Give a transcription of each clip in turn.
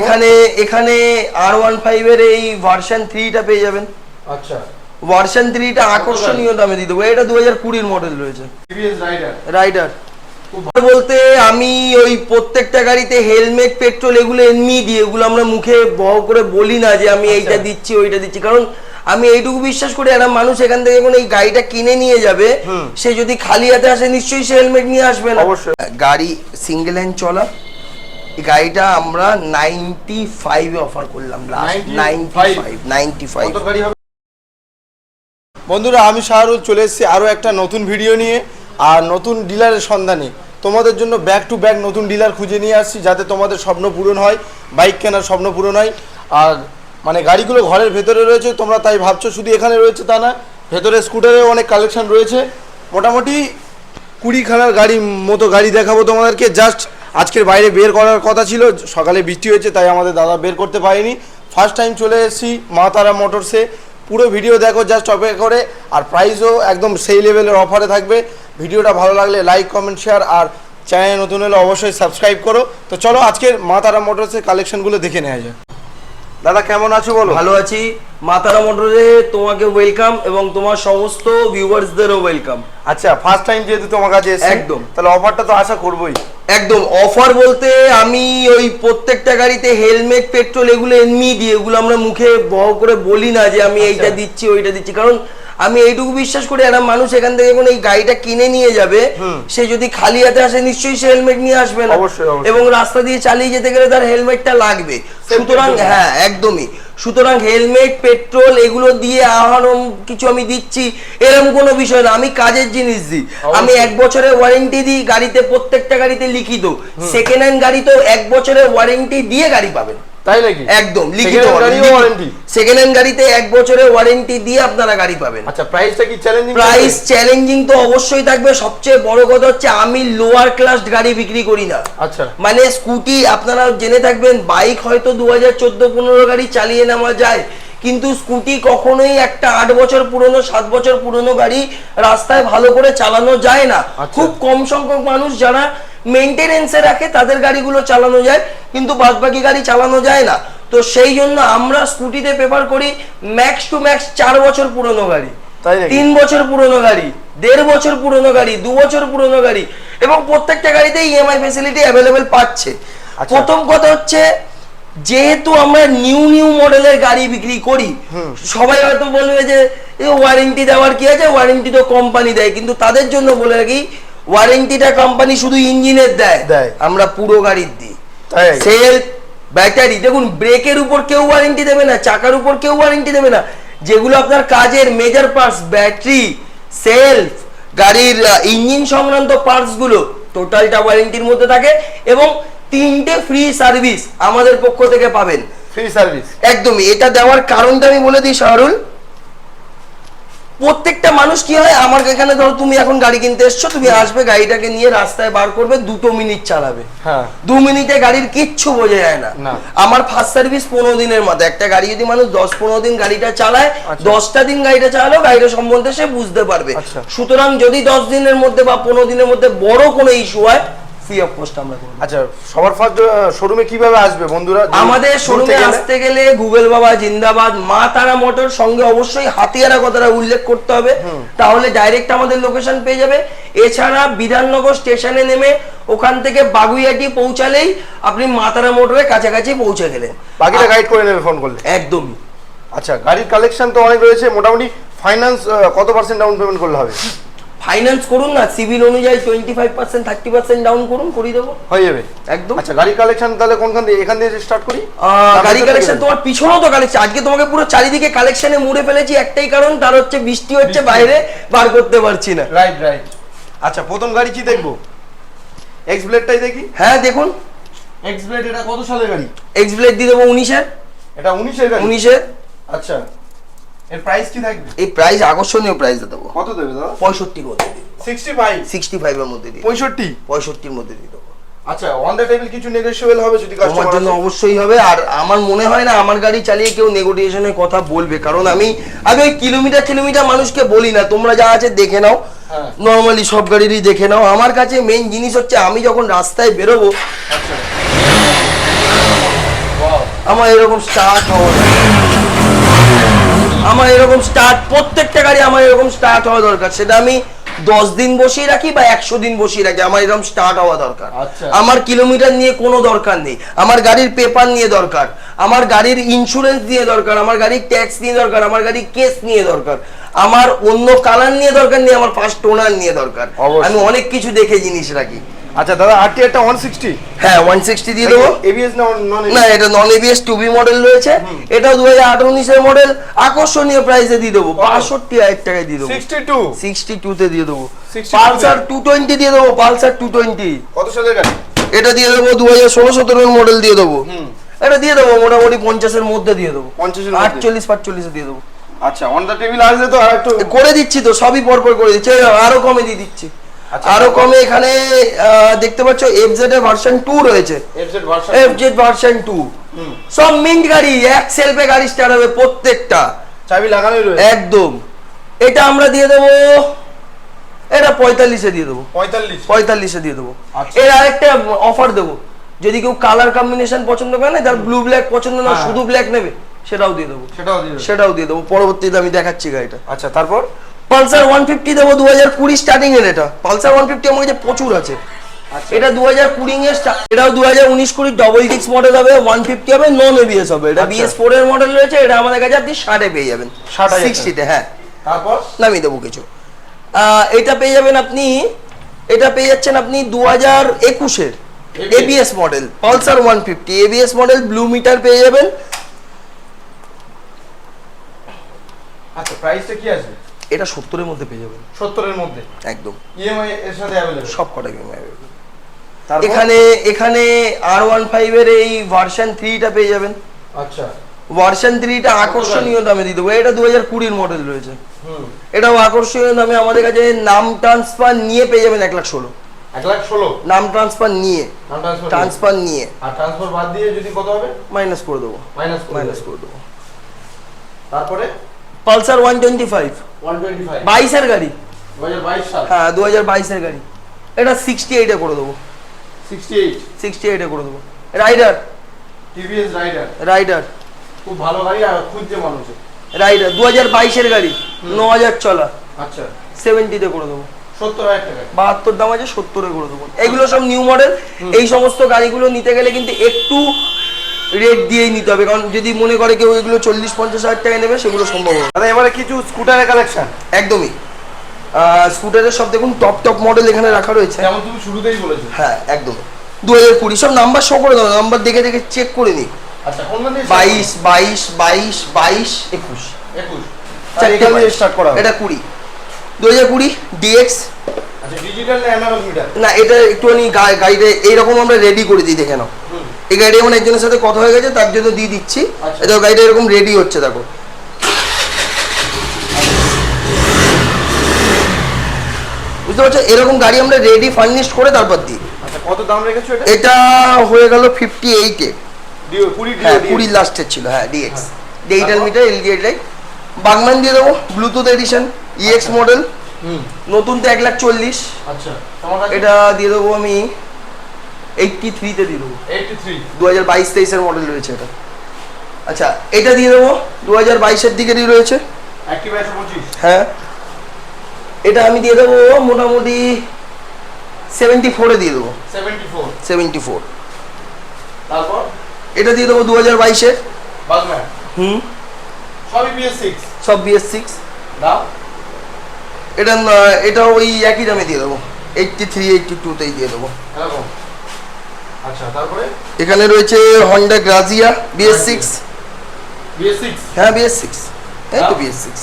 এখানে এখানে আর ওয়ান ফাইভের এই ভার্সন থ্রিটা পেয়ে যাবেন। আচ্ছা। ভার্সন থ্রিটা আকর্ষণীয় দামে দিয়ে দেবো। এটা দু হাজার কুড়ির মডেল রয়েছে। টিভিএস রাইডার রাইডার বলতে আমি ওই প্রত্যেকটা গাড়িতে হেলমেট পেট্রোল এগুলো এমনি দিই। এগুলো আমরা মুখে বহ করে বলি না যে আমি এইটা আচ্ছা। দিচ্ছি ওইটা দিচ্ছি। কারণ আমি এইটুকু বিশ্বাস করি একটা মানুষ এখান থেকে যখন এই গাড়িটা কিনে নিয়ে যাবে সে যদি খালি হাতে আসে নিশ্চয়ই সে হেলমেট নিয়ে আসবে না। অবশ্যই। গাড়ি সিঙ্গেল হ্যান্ড চলা এই গাড়িটা আমরা নাইনটি ফাইভে অফার করলাম last 95? Ninety five ninety five গাড়ি বন্ধুরা আমি শাহরুল চলে এসেছি আরও একটা নতুন ভিডিও নিয়ে আর নতুন ডিলারের সন্ধানে। তোমাদের জন্য ব্যাক টু ব্যাক নতুন ডিলার খুঁজে নিয়ে আসছি যাতে তোমাদের স্বপ্ন পূরণ হয় বাইক কেনার স্বপ্ন পূরণ হয়। আর মানে গাড়িগুলো ঘরের ভেতরে রয়েছে তোমরা তাই ভাবছ শুধু এখানে রয়েছে তা না ভেতরে স্কুটারে অনেক কালেকশন রয়েছে। মোটামুটি কুড়িখানার গাড়ি মতো গাড়ি দেখাবো তোমাদেরকে জাস্ট আজকের বাইরে বের করার কথা ছিল, সকালে বৃষ্টি হয়েছে, তাই আমাদের দাদা বের করতে পারেনি। ফার্স্ট টাইম চলে এসেছি মা তারা মোটরসে পুরো ভিডিও দেখো জাস্ট অপেক্ষা করে, আর প্রাইসও একদম সেই লেভেলের অফারে থাকবে। ভিডিওটা ভালো লাগলে লাইক কমেন্ট শেয়ার আর চ্যানেল নতুন হলে অবশ্যই সাবস্ক্রাইব করো। তো চলো আজকের মা তারা মোটরসের কালেকশনগুলো দেখে নেওয়া যায় দাদা কেমন আছো বলো? ভালো আছি। মাতারা মোটরে তোমাকে ওয়েলকাম এবং তোমার সমস্ত ভিউয়ার্সদেরও ওয়েলকাম আচ্ছা ফার্স্ট টাইম যেহেতু তোমার কাছে এসেছি একদম। তাহলে অফারটা তো আশা করবোই। একদম অফার বলতে আমি ওই প্রত্যেকটা গাড়িতে হেলমেট পেট্রোল এগুলো এমনি দিই এগুলো আমরা মুখে বহ করে বলি না যে আমি এইটা আচ্ছা। দিচ্ছি ওইটা দিচ্ছি। কারণ আমি এইটুকু বিশ্বাস করি একটা মানুষ এখান থেকে যখন এই গাড়িটা কিনে নিয়ে যাবে সে যদি খালি হাতে আসে নিশ্চয়ই সে হেলমেট নিয়ে আসবে না। এবং রাস্তা দিয়ে চালিয়ে যেতে গেলে তার হেলমেটটা লাগবে। সুতরাং হ্যাঁ। একদমই। সুতরাং হেলমেট পেট্রোল এগুলো দিয়ে আহরণ কিছু আমি দিচ্ছি এরকম কোনো বিষয় না। আমি কাজের জিনিস দিই। আমি এক বছরের ওয়ারেন্টি দিই গাড়িতে প্রত্যেকটা গাড়িতে লিখিত। সেকেন্ড হ্যান্ড গাড়িতেও এক বছরের ওয়ারেন্টি দিয়ে গাড়ি পাবেন। তাই নাকি? একদম লিখিত warranty? সেকেন্ড হ্যান্ড গাড়িতে এক বছরের ওয়ারেন্টি দিয়ে আপনারা গাড়ি পাবেন। আচ্ছা প্রাইসটা কি চ্যালেঞ্জিং প্রাইস চ্যালেঞ্জিং তো অবশ্যই থাকবে। সবচেয়ে বড় কথা হচ্ছে আমি লোয়ার ক্লাস গাড়ি বিক্রি করি না। আচ্ছা। মানে স্কুটি আপনারা জেনে থাকবেন বাইক হয়তো দু হাজার চোদ্দ পনেরো গাড়ি চালিয়ে নেওয়া যায়। কিন্তু স্কুটি কখনোই একটা আট বছর পুরনো সাত বছর পুরনো গাড়ি রাস্তায় ভালো করে চালানো যায় না আচ্ছা। খুব কম সংখ্যক মানুষ যারা মেনটেনেন্সে রাখে তাদের গাড়িগুলো চালানো যায় কিন্তু বাদবাকি গাড়ি চালানো যায় না তো সেই জন্য আমরা স্কুটিতে প্রেফার করি ম্যাক্স টু ম্যাক্স চার বছর পুরনো গাড়ি তাই তিন বছর পুরনো গাড়ি দেড় বছর পুরনো গাড়ি দু বছর পুরনো গাড়ি এবং প্রত্যেকটা গাড়িতে ইএমআই ফেসিলিটি অ্যাভেলেবেল পাচ্ছে আচ্ছা। প্রথম কথা হচ্ছে যেহেতু আমরা নিউ নিউ মডেলের গাড়ি বিক্রি করি সবাই হয়তো বলবে যে ওয়ারেন্টি দেওয়ার কি আছে? ওয়ারেন্টি তো কোম্পানি দেয় কিন্তু তাদের জন্য বলে রাখি ওয়ারেন্টিটা কোম্পানি শুধু ইঞ্জিনের দেয় দেয়। আমরা পুরো গাড়ির দিই। সেল ব্যাটারি দেখুন ব্রেকের উপর কেউ ওয়ারেন্টি দেবে না চাকার উপর কেউ ওয়ারেন্টি দেবে না। যেগুলো আপনার কাজের মেজর পার্টস ব্যাটারি সেলফ গাড়ির ইঞ্জিন সংক্রান্ত পার্টসগুলো টোটালটা ওয়ারেন্টির মধ্যে থাকে এবং তিনটে ফ্রি সার্ভিস আমাদের পক্ষ থেকে পাবেন। ফ্রি সার্ভিস একদমই। এটা দেওয়ার কারণটা আমি বলে দিই শাহরুল। প্রত্যেকটা মানুষ কি হয় আমার এখানে ধরো তুমি এখন গাড়ি কিনতে এসছো তুমি আসবে গাড়িটাকে নিয়ে রাস্তায় বার করবে দুটো মিনিট চালাবে। হ্যাঁ। দু মিনিটে গাড়ির কিচ্ছু বোঝা যায় না। আমার ফার্স্ট সার্ভিস পনেরো দিনের মধ্যে। একটা গাড়ি যদি মানুষ দশ পনেরো দিন গাড়িটা চালায় আচ্ছা। দশটা দিন গাড়িটা চালালো গাড়িটা সম্বন্ধে সে বুঝতে পারবে। আচ্ছা। সুতরাং যদি দশ দিনের মধ্যে বা পনেরো দিনের মধ্যে বড় কোনো ইস্যু হয় ফ্রি অফ কস্ট আমরা করব। আচ্ছা সবার ফার্স্ট শোরুমে কীভাবে আসবে বন্ধুরা? আমাদের শোরুমে আসতে গেলে গুগল বাবা জিন্দাবাদ মা তারা মোটর সঙ্গে অবশ্যই হাতিয়ারা কথাটা উল্লেখ করতে হবে। তাহলে ডাইরেক্ট আমাদের লোকেশন পেয়ে যাবে। এছাড়া বিধাননগর স্টেশনে নেমে ওখান থেকে বাগুইয়াটি পৌঁছালেই আপনি মাতারা মোটরের কাছাকাছি পৌঁছে গেলেন। বাকিটা গাইড করে নেবে ফোন করলে? একদমই। আচ্ছা গাড়ির কালেকশন তো অনেক রয়েছে। মোটামুটি ফাইন্যান্স কত পার্সেন্ট ডাউন পেমেন্ট করলে হবে? ফাইন্যান্স করুন না সিভিল অনুযায়ী twenty five percent thirty percent down করুন করিয়ে দেবো। হয়ে যাবে। একদম। আচ্ছা গাড়ির কালেকশন তাহলে কোনখান দিয়ে এখান দিয়ে স্টার্ট করি? গাড়ি কালেকশন তোমার পিছনেও তো কালেকশন আজকে তোমাকে পুরো চারিদিকে কালেকশনে মুড়ে ফেলেছি একটাই কারণ তার হচ্ছে বৃষ্টি হচ্ছে বাইরে বার করতে পারছি না। রাইট রাইট আচ্ছা প্রথম গাড়ি কি দেখব? এক্স ব্লেডটাই দেখি? হ্যাঁ দেখুন। এক্স ব্লেড এটা কত সালের গাড়ি? এক্স ব্লেড দিয়ে দেবো উনিশের। এটা উনিশের গাড়ি? উনিশের। আচ্ছা। এর প্রাইস কি থাকবে? এই প্রাইস আকর্ষণীয় প্রাইস দেবো। কত দেবে দাদা? পঁয়ষট্টির মধ্যে দিই সিক্সটি ফাইভ সিক্সটি ফাইভের মধ্যে দিই পঁয়ষট্টি? পঁয়ষট্টির মধ্যে দিয়ে দেবো। আচ্ছা অন দ্য টেবিল কিছু নেগোশিয়েবল হবে যদি কাস্টমার জন্য অবশ্যই হবে আর আমার মনে হয় না আমার গাড়ি চালিয়ে কেউ নেগোটিয়েশনের কথা বলবে কারণ আমি আমি ওই কিলোমিটার কিলোমিটার মানুষকে বলি না তোমরা যা আছে দেখে নাও। হ্যাঁ। নর্মালি সব গাড়িরই দেখে নাও। আমার কাছে মেইন জিনিস হচ্ছে আমি যখন রাস্তায় বেরোবো আচ্ছা। আমার এরকম স্টার্ট হওয়া। আমার এরকম স্টার্ট প্রত্যেকটা গাড়ি আমার এরকম স্টার্ট হওয়া দরকার। সেটা আমি দশ দিন বসিয়ে রাখি বা একশো দিন বসিয়ে রাখি আমার এরকম স্টার্ট হওয়া দরকার। আচ্ছা। আমার কিলোমিটার নিয়ে কোনো দরকার নেই। আমার গাড়ির পেপার নিয়ে দরকার। আমার গাড়ির ইন্স্যুরেন্স নিয়ে দরকার। আমার গাড়ির ট্যাক্স নিয়ে দরকার। আমার গাড়ির কেস নিয়ে দরকার। আমার অন্য কালার নিয়ে দরকার নেই আমার ফার্স্ট টোনার নিয়ে দরকার। আমি অনেক কিছু দেখে জিনিস রাখি। আচ্ছা দাদা আরটি একটা ওয়ান সিক্সটি হ্যাঁ ওয়ান সিক্সটি দিয়ে দেবো। এবিএস না নন না এটা নন এবিএস টুবি মডেল রয়েছে। এটাও দু হাজার আঠারো উনিশের মডেল আকর্ষণীয় প্রাইসে দিয়ে দেবো। বাষট্টি হাজার টাকায় দিয়ে দেবো। সিক্সটি টু সিক্সটি টু তে। দিয়ে দেবো পালসার টু টোয়েন্টি দিয়ে দেবো পালসার টু টোয়েন্টি কত সালের গাড়ি? এটা দিয়ে দেবো দু হাজার ষোলো সতেরোর মডেল দিয়ে দেবো। হুম। এটা দিয়ে দেবো মোটামুটি পঞ্চাশের মধ্যে দিয়ে দেবো। 50 এর মধ্যে? আটচল্লিশ পাঁচচল্লিশে দিয়ে দেবো। আচ্ছা অন দ্য টেবিল আসলে তো আর একটু করে দিচ্ছি তো সবই পরপর করে দিচ্ছি। আরও কমে দিয়ে দিচ্ছি। আরও কমে এখানে দেখতে পাচ্ছ এফজেড এর ভার্সন টু রয়েছে। FZ version FZ version two হুম। সব মিন্ট গাড়ি এক সেলফে গাড়ি স্টার্ট হবে প্রত্যেকটা। চাবি লাগানোই রয়েছে। একদম। এটা আমরা দিয়ে দেবো এটা পঁয়তাল্লিশে দিয়ে দেবো। পঁয়তাল্লিশ। পঁয়তাল্লিশে দিয়ে দেবো। আচ্ছা। এর আরেকটা অফার দেবো। যদি কেউ কালার কম্বিনেশন পছন্দ করে না যার ব্লু ব্ল্যাক পছন্দ না হ্যাঁ। শুধু ব্ল্যাক নেবে সেটাও দিয়ে দেবো। সেটাও দিয়ে দেবে। সেটাও দিয়ে দেবো। পরবর্তীতে আমি দেখাচ্ছি গাড়িটা। আচ্ছা তারপর? পালসার ওয়ান ফিফটি দেবো দু হাজার কুড়ি স্টার্টিং এর এটা। পালসার ওয়ান ফিফটি আমার কাছে প্রচুর আছে। আচ্ছা। এটা দু হাজার কুড়ি এর এটাও দু হাজার উনিশ কুড়ি ডবল ডিক্স মডেল হবে ওয়ান ফিফটি হবে নন এবিএস হবে। এটা আচ্ছা। বিএস ফোর এর মডেল রয়েছে এটা আমাদের কাছে আপনি ষাটে পেয়ে যাবেন। 60,000 সিক্সটিতে হ্যাঁ। তারপর? নামিয়ে দেবো কিছু। এটা পেয়ে যাবেন আপনি এটা পেয়ে যাচ্ছেন আপনি দু হাজার একুশের ABS model Pulsar one fifty ABS model blue meter পেয়ে যাবেন। আচ্ছা প্রাইসটা কি আসবে? এটা সত্তরের মধ্যে পেয়ে যাবেন। সত্তরের মধ্যে? একদম। ইএমআই এর সাথে অ্যাভেলেবল সব কটা গেম তারপর? এখানে এখানে আর ওয়ান ফাইভের এই ভার্সন থ্রিটা পেয়ে যাবেন। আচ্ছা। ভার্সন থ্রিটা আকর্ষণীয় দামে? দিয়ে দেবো। এটা দু হাজার কুড়ির মডেল রয়েছে। হুম। এটাও আকর্ষণীয় দামে আমাদের কাছে নাম ট্রান্সফার নিয়ে পেয়ে যাবেন এক লাখ ষোলো। এক লাখ ষোলো? নাম ট্রান্সফার নিয়ে। ট্রান্সফার ট্রান্সফার নিয়ে। আর ট্রান্সফার বাদ দিয়ে যদি কত হবে? মাইনাস করে দেবো। মাইনাস মাইনাস করে দেবো। তারপরে? পালসার ওয়ান টোয়েন্টি ফাইভ বাইশের গাড়ি। হ্যাঁ দু হাজার বাইশের গাড়ি। এটা সিক্সটি এইটে করে দেবো। সিক্সটি এইট করে দেবো। রাইডার টিভিএস রাইডার রাইডার খুব ভালো গাড়ি আর খুঁজছে মানুষে। রাইডার দু হাজার বাইশের গাড়ি। ন হাজার চলা। আচ্ছা। সেভেন্টিতে করে দেবো। বাহাত্তর দাম আছে সত্তরে করে দেবো। এগুলো সব নিউ মডেল এই সমস্ত গাড়িগুলো নিতে গেলে কিন্তু একটু রেট দিয়েই নিতে হবে। কারণ যদি মনে করে কেউ এগুলো চল্লিশ পঞ্চাশ হাজার টাকা নেবে সেগুলো সম্ভব হবে না। দাদা এবারে কিছু স্কুটারের কালেকশন একদমই। স্কুটারের সব দেখুন টপ টপ মডেল এখানে রাখা রয়েছে। যেমন তুমি শুরুতেই বলেছ। হ্যাঁ একদম। দু হাজার কুড়ি সব নাম্বার শো করে দাও নাম্বার দেখে দেখে চেক করে নিই। আচ্ছা কোন বাইশ বাইশ বাইশ বাইশ একুশ। একুশ। স্টার্ট করা এটা কুড়ি। দু হাজার কুড়ি ডিএক্স আচ্ছা না অ্যানালগ মিটার না এটা একটুখানি গা- গাড়িটা এইরকম আমরা রেডি করে দিই দেখে নাও। এই গাড়ি আমার একজনের সাথে কথা হয়ে গেছে তার জন্য দিয়ে দিচ্ছি। আচ্ছা। এটা গাড়িটা এরকম রেডি হচ্ছে দেখো। বুঝতে পারছ? এরকম গাড়ি আমরা রেডি ফার্নিশড করে তারপর দিই। আচ্ছা কত দাম রেখেছো এটা? এটা হয়ে গেল ফিফটি এইটে হ্যাঁ কুড়ি লাস্টের ছিল হ্যাঁ ডিএক্স ডিজিটাল? মিটার এলডি এটাই বাগম্যান দিয়ে দেবো ব্লুটুথ এডিশন ইএক্স মডেল নতুন তো এক লাখ চল্লিশ। আচ্ছা এটা দিয়ে দেবো আমি এইটটি থ্রিতে দিয়ে দেবো। 83 দু হাজার বাইশ তেইশের মডেল রয়েছে এটা। আচ্ছা এটা দিয়ে দেবো দু হাজার বাইশের দিকেরই রয়েছে। হ্যাঁ। এটা আমি দিয়ে দেবো মোটামুটি সেভেন্টি ফোরে দিয়ে দেবো। 74 সেভেন্টি ফোর তারপর? এটা দিয়ে দেবো দু হাজার বাইশের হুম। সবই বিএস6 সব বিএস সিক্স এটা এটা ওই একই দামে দিয়ে দেবো। এইটটি থ্রি এইটটি টুতেই দিয়ে দেবো। এরকম। এখানে রয়েছে হন্ডা গ্রাজিয়া বিএস সিক্স হ্যাঁ বিএস সিক্স এই তো বিএস সিক্স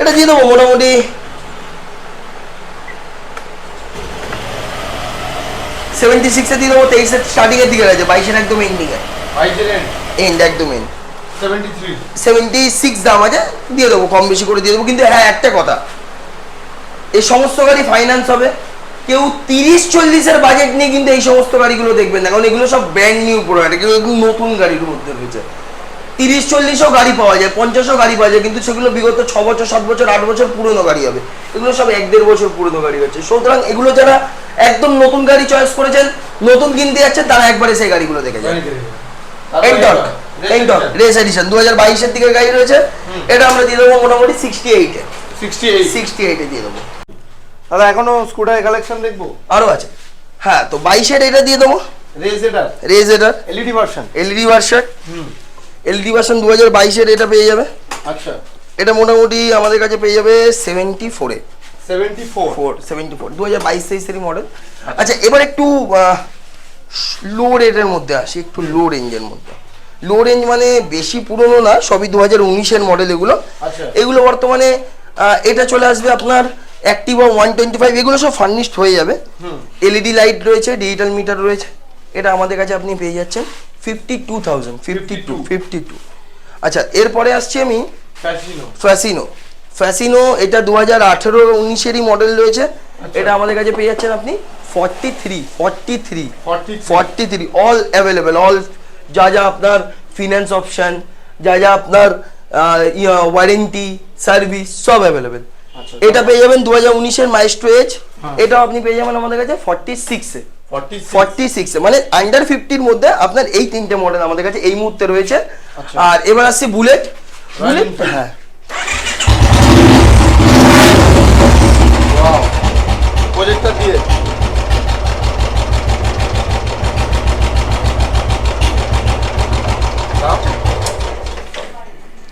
এটা দিয়ে দেবো মোটামুটি। সেভেন্টি সিক্সে দিয়ে দেবো তেইশের স্টার্টিং এর দিকে রয়েছে বাইশের একদম এন্ডিং এ। এন্ড একদম এন্ড 73 সেভেন্টি সিক্স দাম আছে দিয়ে দেবো কম বেশি করে দিয়ে দেবো কিন্তু হ্যাঁ একটা কথা। এই সমস্ত গাড়ি ফাইন্যান্স হবে। কেউ তিরিশ চল্লিশের বাজেট নিয়ে কিন্তু এই সমস্ত গাড়িগুলো দেখবেন না কারণ এগুলো সব ব্র্যান্ড নিউ প্রোডাক্ট এগুলো একদম নতুন গাড়ির মধ্যে রয়েছে। তিরিশ চল্লিশও গাড়ি পাওয়া যায় পঞ্চাশও গাড়ি পাওয়া যায় কিন্তু সেগুলো বিগত ছ বছর সাত বছর আট বছর পুরনো গাড়ি হবে। এগুলো সব এক দেড় বছর পুরনো গাড়ি হচ্ছে। সুতরাং এগুলো যারা একদম নতুন গাড়ি চয়েস করেছেন নতুন কিনতে যাচ্ছেন তারা একবারে সেই গাড়িগুলো দেখে Race রেস এডিশন দু হাজার বাইশের দিকের গাড়ি রয়েছে। এটা আমরা দিয়ে দেবো মোটামুটি সিক্সটি এইটে সিক্সটি এইট সিক্সটি এইটে দিয়ে দেবো। দাদা এখনও স্কুটার কালেকশন দেখব? আরও আছে। হ্যাঁ তো বাইশের এটা দিয়ে দেবো। রেস এটার রেজ এটার এলইডি ভার্সন এলইডি ভার্সন হুম। এলইডি ভার্সন দু হাজার বাইশের এটা পেয়ে যাবে। আচ্ছা। এটা মোটামুটি আমাদের কাছে পেয়ে যাবে সেভেন্টি ফোরে seventy four four seventy four দু হাজার বাইশ তেইশেরই মডেল আচ্ছা এবার একটু লো রেটের মধ্যে আসি একটু লো রেঞ্জের মধ্যে। লো রেঞ্জ মানে বেশি পুরনো না সবই দু হাজার উনিশের মডেল এগুলো। আচ্ছা। এগুলো বর্তমানে এটা চলে আসবে আপনার অ্যাক্টিভা ওয়ান টোয়েন্টি ফাইভ এগুলো সব ফার্নিশড হয়ে যাবে। এলইডি লাইট রয়েছে ডিজিটাল মিটার রয়েছে। এটা আমাদের কাছে আপনি পেয়ে যাচ্ছেন fifty two thousand fifty two fifty two আচ্ছা এরপরে আসছি আমি ফ্যাসিনো ফ্যাসিনো এটা দু হাজার আঠেরো উনিশেরই মডেল রয়েছে। এটা আমাদের কাছে পেয়ে যাচ্ছেন আপনি forty three forty three forty three all available all যা যা আপনার ফিনান্স অপশন যা যা আপনার ওয়ারেন্টি সার্ভিস সব অ্যাভেলেবেল আচ্ছা, এটা পেয়ে যাবেন দু হাজার উনিশের মাইস্ট্রো এজ হ্যাঁ। এটাও আপনি পেয়ে যাবেন আমাদের কাছে ফর্টি সিক্সে ফর্টি সিক্সে। মানে আন্ডার ফিফটির মধ্যে আপনার এই তিনটে মডেল আমাদের কাছে এই মুহূর্তে রয়েছে। আচ্ছা। আর এবার আসছে বুলেট বুলেট হ্যাঁ। ওয়াও প্রজেক্টর দিয়ে।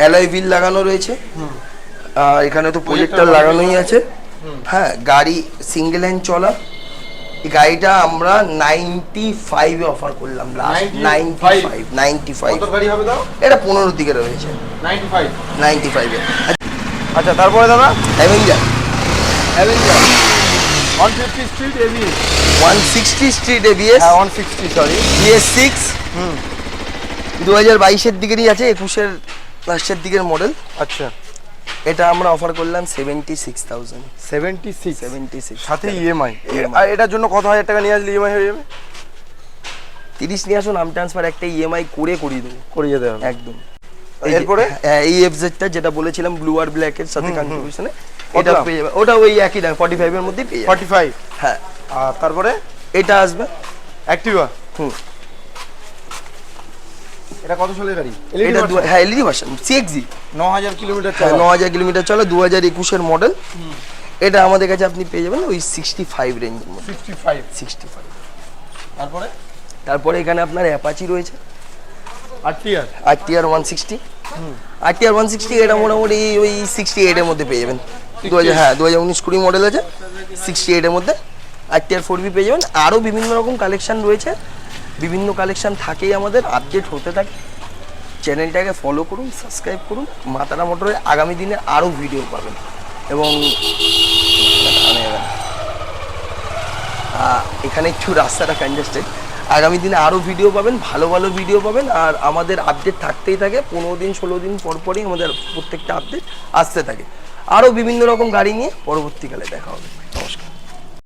অ্যালয় হুইল লাগানো রয়েছে। এখানে তো প্রজেক্টর লাগানোই আছে। হ্যাঁ গাড়ি সিঙ্গেল হ্যান্ড চলা। এই গাড়িটা আমরা নাইনটি ফাইভে অফার করলাম last 95? Ninety five ninety five কত গাড়ি হবে দাও? এটা পনেরোর দিকে রয়েছে। নাইনটি ফাইভ আচ্ছা তারপরে দাদা? Avenger Avenger one fifty street one sixty street ABS হ্যাঁ one sixty sorry BS six হুম। দু হাজার বাইশের দিকেরই আছে একুশের লাস্টের দিকের মডেল আচ্ছা। এটা আমরা অফার করলাম seventy six thousand seventy six seventy six সাথে ইএমআই EMI আর এটার জন্য কত হাজার টাকা নিয়ে আসলে ইএমআই হয়ে যাবে? তিরিশ নিয়ে আসুন আম ট্রান্সফার একটা ইএমআই করে করিয়ে দেবো। করে যেতে হবে। একদম। এরপরে? হ্যাঁ, এই এফজেডটা যেটা বলেছিলাম ব্লু আর ব্ল্যাক এর সাথে কত? এটা পেয়ে যাবে। ওটা ওই একই দাম ফর্টি ফাইভ এর মধ্যেই পেয়ে যাবে। ফর্টি ফাইভ হ্যাঁ। আর তারপরে? এটা আসবে। অ্যাক্টিভা হুম। এটা কত সালের গাড়ি? এটা হ্যাঁ এলইডি ভার্সন সিএক্সি ন হাজার কিলোমিটার হ্যাঁ ন হাজার কিলোমিটার চলে দু হাজার একুশের মডেল এটা আমাদের কাছে আপনি পেয়ে যাবেন ওই সিক্সটি ফাইভ রেঞ্জের মধ্যে সিক্সটি ফাইভ সিক্সটি ফাইভ তারপরে? তারপরে এখানে আপনার অ্যাপাচি রয়েছে। R TR R TR one sixty one sixty এটা মোটামুটি ওই সিক্সটি এইটের মধ্যে পেয়ে যাবেন। দু হাজার হ্যাঁ দু হাজার উনিশ কুড়ি মডেল আছে। সিক্সটি এইটের মধ্যে। ফোর বি পেয়ে যাবেন। আরও বিভিন্ন রকম কালেকশন রয়েছে। বিভিন্ন কালেকশন থাকেই আমাদের আপডেট হতে থাকে। চ্যানেলটাকে ফলো করুন সাবস্ক্রাইব করুন। মাতারা মোটরে আগামী দিনে আরও ভিডিও পাবেন। এবং এখানে একটু রাস্তাটা কনজেস্টেড আগামী দিনে আরও ভিডিও পাবেন, ভালো ভালো ভিডিও পাবেন। আর আমাদের আপডেট থাকতেই থাকে। পনেরো দিন, ষোলো দিন পর পরই আমাদের প্রত্যেকটা আপডেট আসতে থাকে। আরও বিভিন্ন রকম গাড়ি নিয়ে পরবর্তীকালে দেখা হবে।